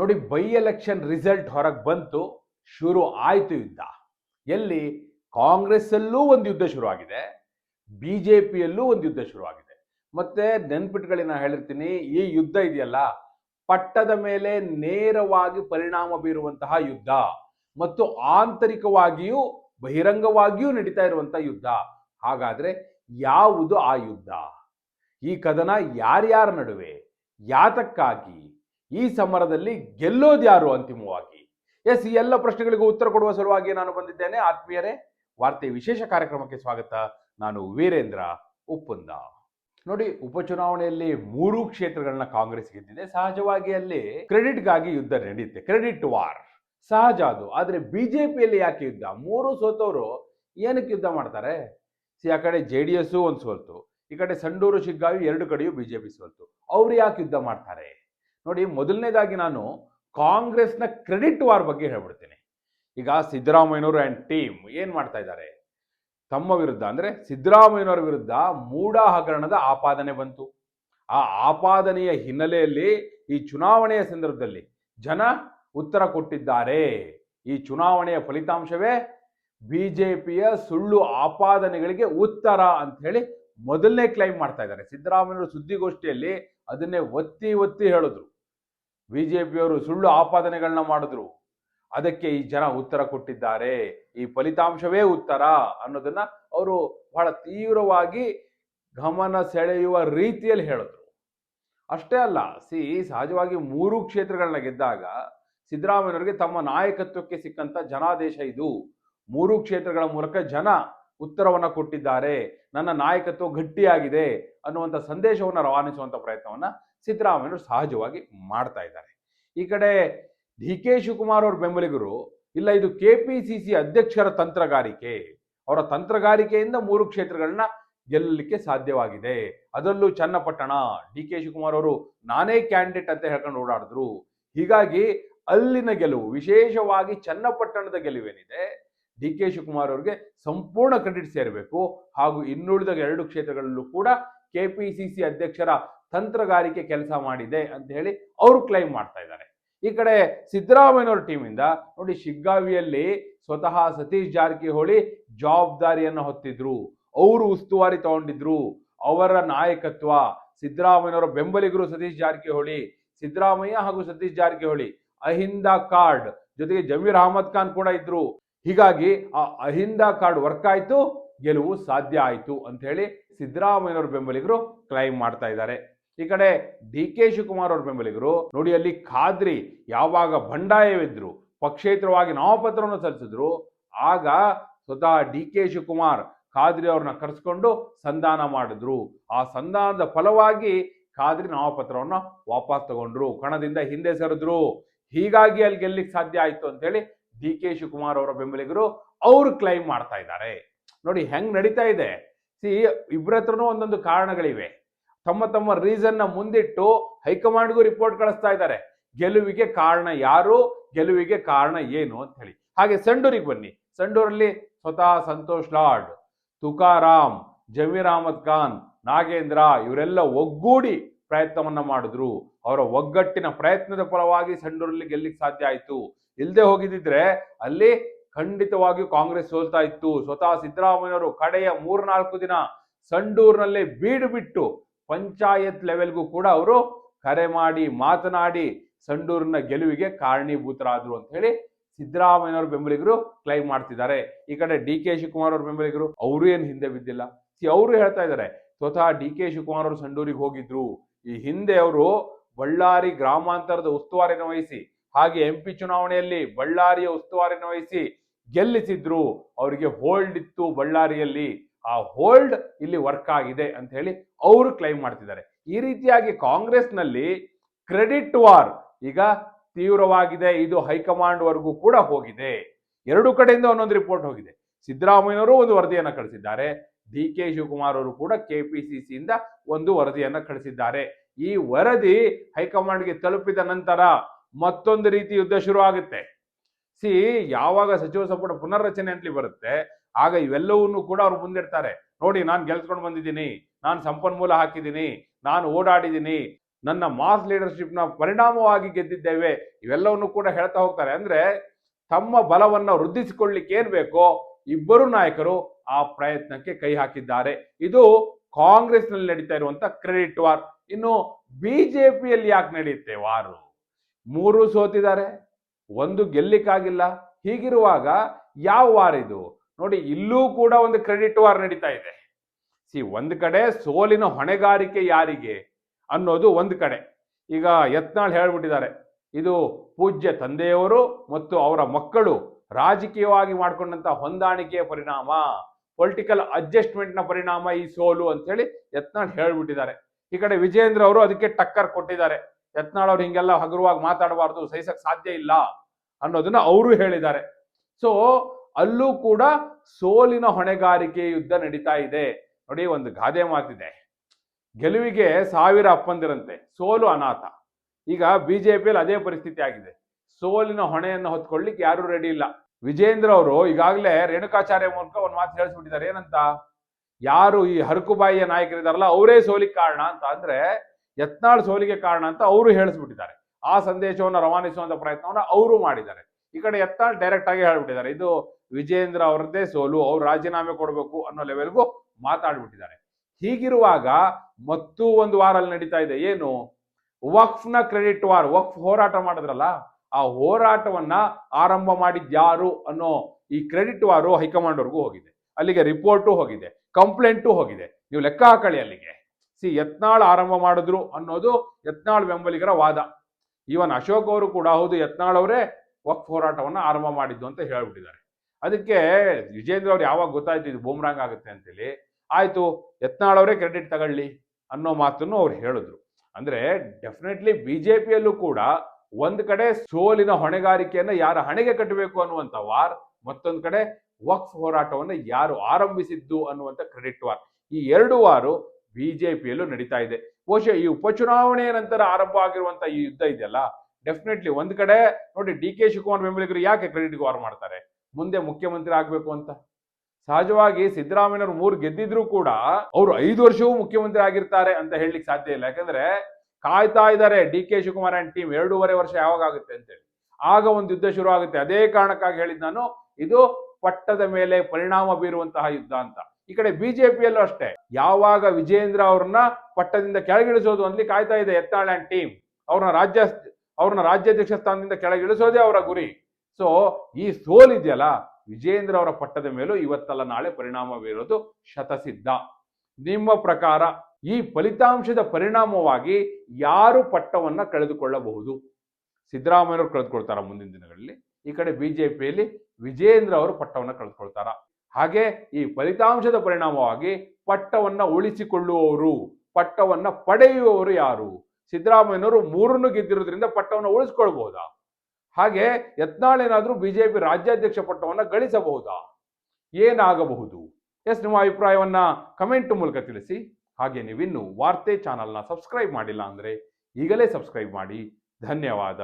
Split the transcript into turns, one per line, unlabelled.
ನೋಡಿ by election result ಹೊರಗೆ ಬಂತು, ಶುರು ಆಯಿತು ಯುದ್ಧ. ಎಲ್ಲಿ? ಕಾಂಗ್ರೆಸ್ಸಲ್ಲೂ ಒಂದು ಯುದ್ಧ ಶುರುವಾಗಿದೆ ಬಿ ಜೆ ಪಿಯಲ್ಲೂ ಒಂದು ಯುದ್ಧ ಶುರುವಾಗಿದೆ. ಮತ್ತೆ ನೆನ್ಪಿಟ್ಕೊಳ್ಳಿ ನಾನು ಹೇಳಿರ್ತೀನಿ, ಈ ಯುದ್ಧ ಇದೆಯಲ್ಲ, ಪಟ್ಟದ ಮೇಲೆ ನೇರವಾಗಿ ಪರಿಣಾಮ ಬೀರುವಂತಹ ಯುದ್ಧ, ಮತ್ತು ಆಂತರಿಕವಾಗಿಯೂ, ಬಹಿರಂಗವಾಗಿಯೂ ನಡೀತಾ ಇರುವಂತಹ ಯುದ್ಧ. ಹಾಗಾದ್ರೆ ಯಾವುದು ಆ ಯುದ್ಧ? ಈ ಕದನ ಯಾರ್ಯಾರ ನಡುವೆ? ಯಾತಕ್ಕಾಗಿ? ಈ ಸಮರದಲ್ಲಿ ಗೆಲ್ಲೋದು ಯಾರು ಅಂತಿಮವಾಗಿ? ಎಸ್, ಈ ಎಲ್ಲ ಪ್ರಶ್ನೆಗಳಿಗೂ ಉತ್ತರ ಕೊಡುವ ಸಲುವಾಗಿ ನಾನು ಬಂದಿದ್ದೇನೆ. ಆತ್ಮೀಯರೇ, ವಾರ್ತೆ ವಿಶೇಷ ಕಾರ್ಯಕ್ರಮಕ್ಕೆ ಸ್ವಾಗತ. ನಾನು ವೀರೇಂದ್ರ ಉಪ್ಪುಂದ. ನೋಡಿ, ಉಪಚುನಾವಣೆಯಲ್ಲಿ ಮೂರು ಕ್ಷೇತ್ರಗಳನ್ನ ಕಾಂಗ್ರೆಸ್ ಗೆದ್ದಿದೆ. ಸಹಜವಾಗಿ ಅಲ್ಲಿ ಕ್ರೆಡಿಟ್ಗಾಗಿ ಯುದ್ಧ ನಡೆಯುತ್ತೆ ಕ್ರೆಡಿಟ್ ವಾರ್. ಸಹಜ ಅದು. ಆದ್ರೆ ಬಿಜೆಪಿಯಲ್ಲಿ ಯಾಕೆ ಯುದ್ಧ? ಮೂರು ಸೋತವರು ಏನಕ್ಕೆ ಯುದ್ಧ ಮಾಡ್ತಾರೆ? ಸಿ, ಆ ಕಡೆ ಜೆ ಡಿ ಎಸ್ ಒಂದು ಸೋಲ್ತು ಈ ಕಡೆ ಸಂಡೂರು, ಶಿಗ್ಗಾವಿ ಎರಡು ಕಡೆಯೂ ಬಿಜೆಪಿ ಸೋಲ್ತು ಅವ್ರು ಯಾಕೆ ಯುದ್ಧ ಮಾಡ್ತಾರೆ? ನೋಡಿ, ಮೊದಲನೇದಾಗಿ ನಾನು ಕಾಂಗ್ರೆಸ್ನ ಕ್ರೆಡಿಟ್ ವಾರ್ ಬಗ್ಗೆ ಹೇಳ್ಬಿಡ್ತೀನಿ. ಈಗ ಸಿದ್ದರಾಮಯ್ಯನವರು ಆ್ಯಂಡ್ ಟೀಮ್ ಏನು ಮಾಡ್ತಾ ಇದ್ದಾರೆ? ತಮ್ಮ ವಿರುದ್ಧ, ಅಂದರೆ ಸಿದ್ದರಾಮಯ್ಯನವರ ವಿರುದ್ಧ ಮೂಢ ಹಗರಣದ ಆಪಾದನೆ ಬಂತು. ಆ ಆಪಾದನೆಯ ಹಿನ್ನೆಲೆಯಲ್ಲಿ ಈ ಚುನಾವಣೆಯ ಸಂದರ್ಭದಲ್ಲಿ ಜನ ಉತ್ತರ ಕೊಟ್ಟಿದ್ದಾರೆ. ಈ ಚುನಾವಣೆಯ ಫಲಿತಾಂಶವೇ ಬಿಜೆಪಿಯ ಸುಳ್ಳು ಆಪಾದನೆಗಳಿಗೆ ಉತ್ತರ ಅಂತ ಹೇಳಿ ಮೊದಲನೇ ಕ್ಲೈಮ್ ಮಾಡ್ತಾ ಇದ್ದಾರೆ. ಸಿದ್ದರಾಮಯ್ಯವರು ಸುದ್ದಿಗೋಷ್ಠಿಯಲ್ಲಿ ಅದನ್ನೇ ಒತ್ತಿ ಒತ್ತಿ ಹೇಳಿದ್ರು. ಬಿಜೆಪಿಯವರು ಸುಳ್ಳು ಆಪಾದನೆಗಳನ್ನ ಮಾಡಿದ್ರು. ಅದಕ್ಕೆ ಈ ಜನ ಉತ್ತರ ಕೊಟ್ಟಿದ್ದಾರೆ. ಈ ಫಲಿತಾಂಶವೇ ಉತ್ತರ ಅನ್ನೋದನ್ನ ಅವರು ಬಹಳ ತೀವ್ರವಾಗಿ ಗಮನ ಸೆಳೆಯುವ ರೀತಿಯಲ್ಲಿ ಹೇಳಿದ್ರು. ಅಷ್ಟೇ ಅಲ್ಲ, ಸಿ, ಸಹಜವಾಗಿ ಮೂರು ಕ್ಷೇತ್ರಗಳನ್ನ ಗೆದ್ದಾಗ ಸಿದ್ದರಾಮಯ್ಯನವರಿಗೆ ತಮ್ಮ ನಾಯಕತ್ವಕ್ಕೆ ಸಿಕ್ಕಂತ ಜನಾದೇಶ ಇದು. ಮೂರು ಕ್ಷೇತ್ರಗಳ ಮೂಲಕ ಜನ ಉತ್ತರವನ್ನ ಕೊಟ್ಟಿದ್ದಾರೆ. ನನ್ನ ನಾಯಕತ್ವ ಗಟ್ಟಿಯಾಗಿದೆ ಅನ್ನುವಂಥ ಸಂದೇಶವನ್ನು ರವಾನಿಸುವಂತ ಪ್ರಯತ್ನವನ್ನ ಸಿದ್ದರಾಮಯ್ಯನವರು ಸಹಜವಾಗಿ ಮಾಡ್ತಾ ಇದ್ದಾರೆ. ಈ ಕಡೆ ಡಿ ಕೆ ಶಿವಕುಮಾರ್ ಅವ್ರ ಬೆಂಬಲಿಗರು, ಇಲ್ಲ ಇದು ಕೆ ಪಿ ಸಿ ಸಿ ಅಧ್ಯಕ್ಷರ ತಂತ್ರಗಾರಿಕೆ, ಅವರ ತಂತ್ರಗಾರಿಕೆಯಿಂದ ಮೂರು ಕ್ಷೇತ್ರಗಳನ್ನ ಗೆಲ್ಲಲಿಕ್ಕೆ ಸಾಧ್ಯವಾಗಿದೆ. ಅದರಲ್ಲೂ ಚನ್ನಪಟ್ಟಣ, ಡಿ ಕೆ ಶಿವಕುಮಾರ್ ಅವರು ನಾನೇ ಕ್ಯಾಂಡಿಡೇಟ್ ಅಂತ ಹೇಳ್ಕೊಂಡು ಓಡಾಡಿದ್ರು. ಹೀಗಾಗಿ ಅಲ್ಲಿನ ಗೆಲುವು, ವಿಶೇಷವಾಗಿ ಚನ್ನಪಟ್ಟಣದ ಗೆಲುವೇನಿದೆ, ಡಿ ಕೆ ಶಿವಕುಮಾರ್ ಅವರಿಗೆ ಸಂಪೂರ್ಣ ಕ್ರೆಡಿಟ್ ಸೇರಬೇಕು. ಹಾಗೂ ಇನ್ನುಳಿದ ಎರಡು ಕ್ಷೇತ್ರಗಳಲ್ಲೂ ಕೂಡ ಕೆ ಪಿ ಸಿ ಸಿ ಅಧ್ಯಕ್ಷರ ತಂತ್ರಗಾರಿಕೆ ಕೆಲಸ ಮಾಡಿದೆ ಅಂತ ಹೇಳಿ ಅವರು ಕ್ಲೈಮ್ ಮಾಡ್ತಾ ಇದ್ದಾರೆ. ಈ ಕಡೆ ಸಿದ್ದರಾಮಯ್ಯನವರ ಟೀಮಿಂದ ನೋಡಿ ಶಿಗ್ಗಾವಿಯಲ್ಲಿ ಸ್ವತಃ ಸತೀಶ್ ಜಾರಕಿಹೊಳಿ ಜವಾಬ್ದಾರಿಯನ್ನು ಹೊತ್ತಿದ್ರು. ಅವರು ಉಸ್ತುವಾರಿ ತಗೊಂಡಿದ್ರು. ಅವರ ನಾಯಕತ್ವ ಸಿದ್ದರಾಮಯ್ಯನವರ ಬೆಂಬಲಿಗರು ಸತೀಶ್ ಜಾರಕಿಹೊಳಿ, ಸಿದ್ದರಾಮಯ್ಯ ಹಾಗೂ ಸತೀಶ್ ಜಾರಕಿಹೊಳಿ, ಅಹಿಂದ ಕಾರ್ಡ್ ಜೊತೆಗೆ ಜಮೀರ್ ಅಹಮದ್ ಖಾನ್ ಕೂಡ ಇದ್ರು. ಹೀಗಾಗಿ ಆ ಅಹಿಂದ ಕಾರ್ಡ್ ವರ್ಕ್ ಆಯಿತು, ಗೆಲುವು ಸಾಧ್ಯ ಆಯಿತು ಅಂತ ಹೇಳಿ ಸಿದ್ದರಾಮಯ್ಯನವರ ಬೆಂಬಲಿಗರು ಕ್ಲೈಮ್ ಮಾಡ್ತಾ ಇದ್ದಾರೆ. ಈ ಕಡೆ ಡಿ ಕೆ ಶಿವಕುಮಾರ್ ಅವ್ರ ಬೆಂಬಲಿಗರು, ನೋಡಿ ಅಲ್ಲಿ ಖಾದ್ರಿ ಯಾವಾಗ ಬಂಡಾಯವಿದ್ರು, ಪಕ್ಷೇತರವಾಗಿ ನಾಮಪತ್ರವನ್ನು ಸಲ್ಲಿಸಿದ್ರು, ಆಗ ಸ್ವತಃ ಡಿ ಕೆ ಶಿವಕುಮಾರ್ ಖಾದ್ರಿ ಅವ್ರನ್ನ ಕರೆಸ್ಕೊಂಡು ಸಂಧಾನ ಮಾಡಿದ್ರು. ಆ ಸಂಧಾನದ ಫಲವಾಗಿ ಖಾದ್ರಿ ನಾಮಪತ್ರವನ್ನು ವಾಪಸ್ ತಗೊಂಡ್ರು, ಕಣದಿಂದ ಹಿಂದೆ ಸರಿದ್ರು. ಹೀಗಾಗಿ ಅಲ್ಲಿ ಗೆಲ್ಲಿಕ್ ಸಾಧ್ಯ ಆಯ್ತು ಅಂತೇಳಿ ಡಿ ಕೆ ಶಿವಕುಮಾರ್ ಅವರ ಬೆಂಬಲಿಗರು ಅವ್ರು ಕ್ಲೈಮ್ ಮಾಡ್ತಾ ಇದ್ದಾರೆ. ನೋಡಿ ಹೆಂಗ್ ನಡೀತಾ ಇದೆ. ಸಿ ಇಬ್ಬರ ಒಂದೊಂದು ಕಾರಣಗಳಿವೆ. ತಮ್ಮ ತಮ್ಮ ರೀಸನ್ನ ಮುಂದಿಟ್ಟು ಹೈಕಮಾಂಡ್ಗೂ ರಿಪೋರ್ಟ್ ಕಳಿಸ್ತಾ ಇದ್ದಾರೆ. ಗೆಲುವಿಗೆ ಕಾರಣ ಯಾರು? ಗೆಲುವಿಗೆ ಕಾರಣ ಏನು ಅಂತ ಹೇಳಿ. ಹಾಗೆ ಸಂಡೂರಿಗೆ ಬನ್ನಿ. ಸಂಡೂರಲ್ಲಿ ಸ್ವತಃ ಸಂತೋಷ್ ಲಾಡ್, ತುಕಾರಾಮ್, ಜಮೀರ್ ಅಹಮದ್ ಖಾನ್, ನಾಗೇಂದ್ರ ಇವರೆಲ್ಲ ಒಗ್ಗೂಡಿ ಪ್ರಯತ್ನವನ್ನ ಮಾಡಿದ್ರು. ಅವರ ಒಗ್ಗಟ್ಟಿನ ಪ್ರಯತ್ನದ ಫಲವಾಗಿ ಸಂಡೂರಲ್ಲಿ ಗೆಲ್ಲಿಕ್ ಸಾಧ್ಯ ಆಯ್ತು. ಇಲ್ಲದೆ ಹೋಗಿದ್ದಿದ್ರೆ ಅಲ್ಲಿ ಖಂಡಿತವಾಗಿಯೂ ಕಾಂಗ್ರೆಸ್ ಸೋಲ್ತಾ ಇತ್ತು. ಸ್ವತಃ ಸಿದ್ದರಾಮಯ್ಯವರು ಕಡೆಯ ಮೂರ್ನಾಲ್ಕು ದಿನ ಸಂಡೂರ್ನಲ್ಲೇ ಬೀಡು ಬಿಟ್ಟು ಪಂಚಾಯತ್ ಲೆವೆಲ್ಗೂ ಕೂಡ ಅವರು ಕರೆ ಮಾಡಿ, ಮಾತನಾಡಿ ಸಂಡೂರಿನ ಗೆಲುವಿಗೆ ಕಾರಣೀಭೂತರಾದ್ರು ಅಂತ ಹೇಳಿ ಸಿದ್ದರಾಮಯ್ಯನವ್ರ ಬೆಂಬಲಿಗರು ಕ್ಲೈಮ್ ಮಾಡ್ತಿದ್ದಾರೆ. ಈ ಕಡೆ ಡಿ ಕೆ ಶಿವಕುಮಾರ್ ಅವ್ರ ಬೆಂಬಲಿಗರು ಅವರು ಏನು ಹಿಂದೆ ಬಿದ್ದಿಲ್ಲ. ಸಿ, ಅವರು ಹೇಳ್ತಾ ಇದ್ದಾರೆ, ಸ್ವತಃ ಡಿ ಕೆ ಶಿವಕುಮಾರ್ ಅವರು ಸಂಡೂರಿಗೆ ಹೋಗಿದ್ರು. ಈ ಹಿಂದೆ ಅವರು ಬಳ್ಳಾರಿ ಗ್ರಾಮಾಂತರದ ಉಸ್ತುವಾರಿನ ವಹಿಸಿ, ಹಾಗೆ ಎಂ ಪಿ ಚುನಾವಣೆಯಲ್ಲಿ ಬಳ್ಳಾರಿಯ ಉಸ್ತುವಾರಿನ ವಹಿಸಿ ಗೆಲ್ಲಿಸಿದ್ರು. ಅವರಿಗೆ ಹೋಲ್ಡ್ ಇತ್ತು ಬಳ್ಳಾರಿಯಲ್ಲಿ. ಆ ಹೋಲ್ಡ್ ಇಲ್ಲಿ ವರ್ಕ್ ಆಗಿದೆ ಅಂತ ಹೇಳಿ ಅವರು ಕ್ಲೈಮ್ ಮಾಡ್ತಿದ್ದಾರೆ. ಈ ರೀತಿಯಾಗಿ ಕಾಂಗ್ರೆಸ್ನಲ್ಲಿ ಕ್ರೆಡಿಟ್ ವಾರ್ ಈಗ ತೀವ್ರವಾಗಿದೆ, ಇದು ಹೈಕಮಾಂಡ್ ವರ್ಗೂ ಕೂಡ ಹೋಗಿದೆ. ಎರಡು ಕಡೆಯಿಂದ ಒಂದೊಂದು ರಿಪೋರ್ಟ್ ಹೋಗಿದೆ. ಸಿದ್ದರಾಮಯ್ಯನವರು ಒಂದು ವರದಿಯನ್ನು ಕಳಿಸಿದ್ದಾರೆ, ಡಿ ಕೆ ಶಿವಕುಮಾರ್ ಅವರು ಕೂಡ ಕೆಪಿಸಿಸಿಯಿಂದ ಒಂದು ವರದಿಯನ್ನು ಕಳಿಸಿದ್ದಾರೆ. ಈ ವರದಿ ಹೈಕಮಾಂಡ್ಗೆ ತಲುಪಿದ ನಂತರ ಮತ್ತೊಂದು ರೀತಿ ಯುದ್ಧ ಶುರು ಆಗುತ್ತೆ ಸಿ, ಯಾವಾಗ ಸಚಿವ ಸಂಪುಟ ಪುನರ್ರಚನೆ ಅಂತಲಿ ಬರುತ್ತೆ ಆಗ ಇವೆಲ್ಲವನ್ನೂ ಕೂಡ ಅವ್ರು ಮುಂದಿಡ್ತಾರೆ. ನೋಡಿ, ನಾನು ಗೆಲ್ಸ್ಕೊಂಡು ಬಂದಿದ್ದೀನಿ, ನಾನು ಸಂಪನ್ಮೂಲ ಹಾಕಿದ್ದೀನಿ, ನಾನು ಓಡಾಡಿದ್ದೀನಿ, ನನ್ನ ಮಾಸ್ ಲೀಡರ್ಶಿಪ್ನ ಪರಿಣಾಮವಾಗಿ ಗೆದ್ದಿದ್ದೇವೆ, ಇವೆಲ್ಲವನ್ನು ಕೂಡ ಹೇಳ್ತಾ ಹೋಗ್ತಾರೆ. ಅಂದ್ರೆ ತಮ್ಮ ಬಲವನ್ನು ವೃದ್ಧಿಸಿಕೊಳ್ಳಿಕ್ಕೆ ಏನ್ ಬೇಕೋ ಇಬ್ಬರು ನಾಯಕರು ಆ ಪ್ರಯತ್ನಕ್ಕೆ ಕೈ ಹಾಕಿದ್ದಾರೆ. ಇದು ಕಾಂಗ್ರೆಸ್ನಲ್ಲಿ ನಡೀತಾ ಇರುವಂತ ಕ್ರೆಡಿಟ್ ವಾರ್. ಇನ್ನು ಬಿಜೆಪಿಯಲ್ಲಿ ಯಾಕೆ ನಡೆಯುತ್ತೆ ವಾರು? ಮೂರು ಸೋತಿದ್ದಾರೆ, ಒಂದು ಗೆಲ್ಲಿಕ್ಕಾಗಿಲ್ಲ. ಹೀಗಿರುವಾಗ ಯಾವ ವಾರ್ ಇದು? ನೋಡಿ, ಇಲ್ಲೂ ಕೂಡ ಒಂದು ಕ್ರೆಡಿಟ್ ವಾರ್ ನಡೀತಾ ಇದೆ. ಸಿ, ಒಂದು ಕಡೆ ಸೋಲಿನ ಹೊಣೆಗಾರಿಕೆ ಯಾರಿಗೆ ಅನ್ನೋದು ಒಂದು ಕಡೆ. ಈಗ ಯತ್ನಾಳ್ ಹೇಳ್ಬಿಟ್ಟಿದ್ದಾರೆ, ಇದು ಪೂಜ್ಯ ತಂದೆಯವರು ಮತ್ತು ಅವರ ಮಕ್ಕಳು ರಾಜಕೀಯವಾಗಿ ಮಾಡಿಕೊಂಡಂತ ಹೊಂದಾಣಿಕೆಯ ಪರಿಣಾಮ ಪೊಲಿಟಿಕಲ್ ಅಡ್ಜಸ್ಟ್ಮೆಂಟ್ನ ಪರಿಣಾಮ ಈ ಸೋಲು ಅಂತ ಹೇಳಿ ಯತ್ನಾಳ್ ಹೇಳ್ಬಿಟ್ಟಿದ್ದಾರೆ. ಈ ಕಡೆ ವಿಜೇಂದ್ರ ಅವರು ಅದಕ್ಕೆ ಟಕ್ಕರ್ ಕೊಟ್ಟಿದ್ದಾರೆ. ಯತ್ನಾಳ್ ಅವ್ರು ಹಿಂಗೆಲ್ಲ ಹಗುರವಾಗಿ ಮಾತಾಡಬಾರ್ದು, ಸಹಿಸಕ್ ಸಾಧ್ಯ ಇಲ್ಲ ಅನ್ನೋದನ್ನ ಅವರು ಹೇಳಿದ್ದಾರೆ. ಸೊ ಅಲ್ಲೂ ಕೂಡ ಸೋಲಿನ ಹೊಣೆಗಾರಿಕೆ ಯುದ್ಧ ನಡೀತಾ ಇದೆ. ನೋಡಿ ಒಂದು ಗಾದೆ ಮಾತಿದೆ. ಗೆಲುವಿಗೆ ಸಾವಿರ ಅಪ್ಪಂದಿರಂತೆ, ಸೋಲು ಅನಾಥ. ಈಗ ಬಿಜೆಪಿಯಲ್ಲಿ ಅದೇ ಪರಿಸ್ಥಿತಿ ಆಗಿದೆ. ಸೋಲಿನ ಹೊಣೆಯನ್ನು ಹೊತ್ಕೊಳ್ಳಿಕ್ಕೆ ಯಾರು ರೆಡಿ ಇಲ್ಲ. ವಿಜೇಂದ್ರ ಅವರು ಈಗಾಗಲೇ ರೇಣುಕಾಚಾರ್ಯ ಮೂಲಕ ಒಂದು ಮಾತು ಹೇಳಿಸ್ಬಿಟ್ಟಿದ್ದಾರೆ. ಏನಂತ? ಯಾರು ಈ ಹರಕುಬಾಯಿಯ ನಾಯಕರಿದಾರಲ್ಲ, ಅವರೇ ಸೋಲಿಗೆ ಕಾರಣ ಅಂತ ಅಂದ್ರೆ, ಯತ್ನಾಳ್ ಸೋಲಿಗೆ ಕಾರಣ ಅಂತ ಅವರು ಹೇಳಿಸ್ಬಿಟ್ಟಿದ್ದಾರೆ. ಆ ಸಂದೇಶವನ್ನು ರವಾನಿಸುವಂತ ಪ್ರಯತ್ನವನ್ನ ಅವರು ಮಾಡಿದ್ದಾರೆ. ಈ ಕಡೆ ಯತ್ನಾಳ್ ಡೈರೆಕ್ಟ್ ಆಗಿ ಹೇಳ್ಬಿಟ್ಟಿದ್ದಾರೆ. ಇದು ವಿಜೇಂದ್ರ ಅವರದ್ದೇ ಸೋಲು, ಅವ್ರು ರಾಜೀನಾಮೆ ಕೊಡಬೇಕು ಅನ್ನೋ ಲೆವೆಲ್ಗೂ ಮಾತಾಡ್ಬಿಟ್ಟಿದ್ದಾರೆ. ಹೀಗಿರುವಾಗ ಮತ್ತೂ ಒಂದು ವಾರ ಅಲ್ಲಿ ನಡೀತಾ ಇದೆ. ಏನು? ವಕ್ಫ್ನ ಕ್ರೆಡಿಟ್ ವಾರ್ ವಕ್ಫ್ ಹೋರಾಟ ಮಾಡಿದ್ರಲ್ಲ, ಆ ಹೋರಾಟವನ್ನ ಆರಂಭ ಮಾಡಿದ್ಯಾರು ಅನ್ನೋ ಈ ಕ್ರೆಡಿಟ್ ವಾರು ಹೈಕಮಾಂಡ್ವರೆಗೂ ಹೋಗಿದೆ. ಅಲ್ಲಿಗೆ ರಿಪೋರ್ಟು ಹೋಗಿದೆ, ಕಂಪ್ಲೇಂಟು ಹೋಗಿದೆ. ನೀವು ಲೆಕ್ಕ ಹಾಕಳಿ ಅಲ್ಲಿಗೆ. ಸಿ, ಯತ್ನಾಳ್ ಆರಂಭ ಮಾಡಿದ್ರು ಅನ್ನೋದು ಯತ್ನಾಳ್ ಬೆಂಬಲಿಗರ ವಾದ. ಈವನ್ ಅಶೋಕ್ ಅವರು ಕೂಡ ಹೌದು, ಯತ್ನಾಳ್ ಅವರೇ ವಕ್ಫ್ ಹೋರಾಟವನ್ನ ಆರಂಭ ಮಾಡಿದ್ದು ಅಂತ ಹೇಳ್ಬಿಟ್ಟಿದ್ದಾರೆ. ಅದಕ್ಕೆ ವಿಜೇಂದ್ರ ಅವ್ರು ಯಾವಾಗ ಗೊತ್ತಾಯ್ತು ಇದು ಬೂಮ್ರಾಂಗ್ ಆಗುತ್ತೆ ಅಂತೇಳಿ, ಆಯಿತು ಯತ್ನಾಳವರೇ ಕ್ರೆಡಿಟ್ ತಗೊಳ್ಳಿ ಅನ್ನೋ ಮಾತನ್ನು ಅವ್ರು ಹೇಳಿದ್ರು. ಅಂದ್ರೆ ಡೆಫಿನೆಟ್ಲಿ ಬಿಜೆಪಿಯಲ್ಲೂ ಕೂಡ ಒಂದು ಕಡೆ ಸೋಲಿನ ಹೊಣೆಗಾರಿಕೆಯನ್ನು ಯಾರ ಹಣೆಗೆ ಕಟ್ಟಬೇಕು ಅನ್ನುವಂತ ವಾರ್, ಮತ್ತೊಂದು ಕಡೆ ವಕ್ಫ್ ಹೋರಾಟವನ್ನ ಯಾರು ಆರಂಭಿಸಿದ್ದು ಅನ್ನುವಂತ ಕ್ರೆಡಿಟ್ ವಾರ್. ಈ ಎರಡು ವಾರು ಬಿಜೆಪಿಯಲ್ಲೂ ನಡೀತಾ ಇದೆ. ಬಹುಶಃ ಈ ಉಪಚುನಾವಣೆಯ ನಂತರ ಆರಂಭ ಆಗಿರುವಂಥ ಈ ಯುದ್ಧ ಇದೆಯಲ್ಲ ಡೆಫಿನೆಟ್ಲಿ ಒಂದ್ ಕಡೆ ನೋಡಿ ಡಿ ಕೆ ಶಿವಕುಮಾರ್ ಬೆಂಬಲಿಗರು ಯಾಕೆ ಕ್ರೆಡಿಟ್ ವಾರ್ ಮಾಡ್ತಾರೆ? ಮುಂದೆ ಮುಖ್ಯಮಂತ್ರಿ ಆಗ್ಬೇಕು ಅಂತ. ಸಹಜವಾಗಿ ಸಿದ್ದರಾಮಯ್ಯನವರು ಮೂರು ಗೆದ್ದಿದ್ರು ಕೂಡ ಅವರು ಐದು ವರ್ಷವೂ ಮುಖ್ಯಮಂತ್ರಿ ಆಗಿರ್ತಾರೆ ಅಂತ ಹೇಳಲಿಕ್ಕೆ ಸಾಧ್ಯ ಇಲ್ಲ. ಯಾಕಂದ್ರೆ ಕಾಯ್ತಾ ಇದ್ದಾರೆ D K Shivakumar and team ಎರಡೂವರೆ ವರ್ಷ ಯಾವಾಗ ಆಗುತ್ತೆ ಅಂತೇಳಿ. ಆಗ ಒಂದು ಯುದ್ಧ ಶುರು ಆಗುತ್ತೆ. ಅದೇ ಕಾರಣಕ್ಕಾಗಿ ಹೇಳಿದ್ ನಾನು, ಇದು ಪಟ್ಟದ ಮೇಲೆ ಪರಿಣಾಮ ಬೀರುವಂತಹ ಯುದ್ಧ ಅಂತ. ಈ ಕಡೆ ಬಿಜೆಪಿಯಲ್ಲೂ ಅಷ್ಟೇ. ಯಾವಾಗ ವಿಜೇಂದ್ರ ಅವ್ರನ್ನ ಪಟ್ಟದಿಂದ ಕೆಳಗಿಳಿಸೋದು ಅಂದ್ಲಿ ಕಾಯ್ತಾ ಇದೆ ಎತ್ತಾಳೆ ಅಂಡ್ ಟೀಮ್ ಅವ್ರನ್ನ ರಾಜ್ಯ ಅವ್ರನ್ನ ರಾಜ್ಯಾಧ್ಯಕ್ಷ ಸ್ಥಾನದಿಂದ ಕೆಳಗಿಳಿಸೋದೇ ಅವರ ಗುರಿ. ಸೊ ಈ ಸೋಲ್ ಇದೆಯಲ್ಲ ವಿಜೇಂದ್ರ ಅವರ ಪಟ್ಟದ ಮೇಲೂ ಇವತ್ತಲ್ಲ ನಾಳೆ ಪರಿಣಾಮ ಬೀರೋದು ಶತಸಿದ್ಧ. ನಿಮ್ಮ ಪ್ರಕಾರ ಈ ಫಲಿತಾಂಶದ ಪರಿಣಾಮವಾಗಿ ಯಾರು ಪಟ್ಟವನ್ನ ಕಳೆದುಕೊಳ್ಳಬಹುದು? ಸಿದ್ದರಾಮಯ್ಯವರು ಕಳೆದುಕೊಳ್ತಾರ ಮುಂದಿನ ದಿನಗಳಲ್ಲಿ? ಈ ಕಡೆ ಬಿಜೆಪಿಯಲ್ಲಿ ವಿಜೇಂದ್ರ ಅವರು ಪಟ್ಟವನ್ನ ಕಳೆದುಕೊಳ್ತಾರ? ಹಾಗೆ ಈ ಫಲಿತಾಂಶದ ಪರಿಣಾಮವಾಗಿ ಪಟ್ಟವನ್ನ ಉಳಿಸಿಕೊಳ್ಳುವವರು, ಪಟ್ಟವನ್ನ ಪಡೆಯುವವರು ಯಾರು? ಸಿದ್ದರಾಮಯ್ಯನವರು ಮೂರನ್ನು ಗೆದ್ದಿರೋದ್ರಿಂದ ಪಟ್ಟವನ್ನು ಉಳಿಸ್ಕೊಳ್ಬಹುದಾ ಹಾಗೆ ಯತ್ನಾಳ್ ಜೆ ಬಿಜೆಪಿ ರಾಜ್ಯಾಧ್ಯಕ್ಷ ಪಟ್ಟವನ್ನು ಗಳಿಸಬಹುದಾ? ಏನಾಗಬಹುದು? ಎಸ್, ನಿಮ್ಮ ಅಭಿಪ್ರಾಯವನ್ನ ಕಮೆಂಟ್ ಮೂಲಕ ತಿಳಿಸಿ. ಹಾಗೆ ನೀವಿನ್ನು ವಾರ್ತೆ ಚಾನಲ್ನ ಸಬ್ಸ್ಕ್ರೈಬ್ ಮಾಡಿಲ್ಲ ಅಂದ್ರೆ ಈಗಲೇ ಸಬ್ಸ್ಕ್ರೈಬ್ ಮಾಡಿ. ಧನ್ಯವಾದ.